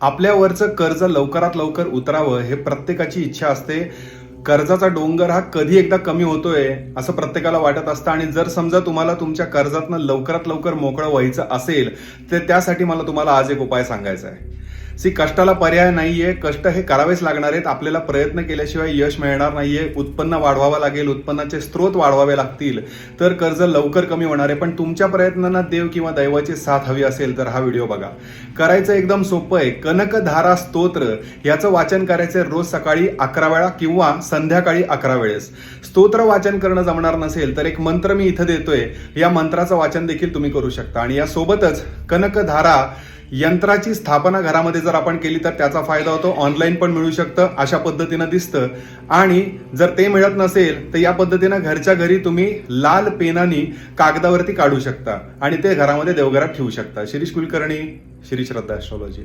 आपल्यावरचं कर्ज लवकरात लवकर उतरावं हे प्रत्येकाची इच्छा असते. कर्जाचा डोंगर हा कधी एकदा कमी होतोय असं प्रत्येकाला वाटत असतं. आणि जर समजा तुम्हाला तुमच्या कर्जातनं लवकरात लवकर मोकळं व्हायचं असेल तर त्यासाठी मला तुम्हाला आज एक उपाय सांगायचा आहे. सी कष्टाला पर्याय नाहीये. कष्ट हे करावेच लागणार आहेत. आपल्याला प्रयत्न केल्याशिवाय यश मिळणार नाहीये. उत्पन्न वाढवावं लागेल. उत्पन्नाचे स्रोत वाढवावे लागतील. तर कर्ज लवकर कमी होणार आहे. पण तुमच्या प्रयत्नांना देव किंवा दैवाची साथ हवी असेल तर हा व्हिडिओ बघा. करायचं एकदम सोपं आहे. कनकधारा स्तोत्र. याचं वाचन करायचं रोज सकाळी अकरा वेळा किंवा संध्याकाळी अकरा वेळेस. स्तोत्र वाचन करणं जमणार नसेल तर एक मंत्र मी इथं देतोय. या मंत्राचं वाचन देखील तुम्ही करू शकता. आणि यासोबतच कनकधारा यंत्राची स्थापना घरामध्ये जर आपण केली तर त्याचा फायदा होतो. ऑनलाईन पण मिळू शकतं. अशा पद्धतीनं दिसतं. आणि जर ते मिळत नसेल तर या पद्धतीनं घरच्या घरी तुम्ही लाल पेनानी कागदावरती काढू शकता. आणि ते घरामध्ये देवघरात ठेवू शकता. शिरीष कुलकर्णी श्री श्रद्धा ॲस्ट्रॉलॉजी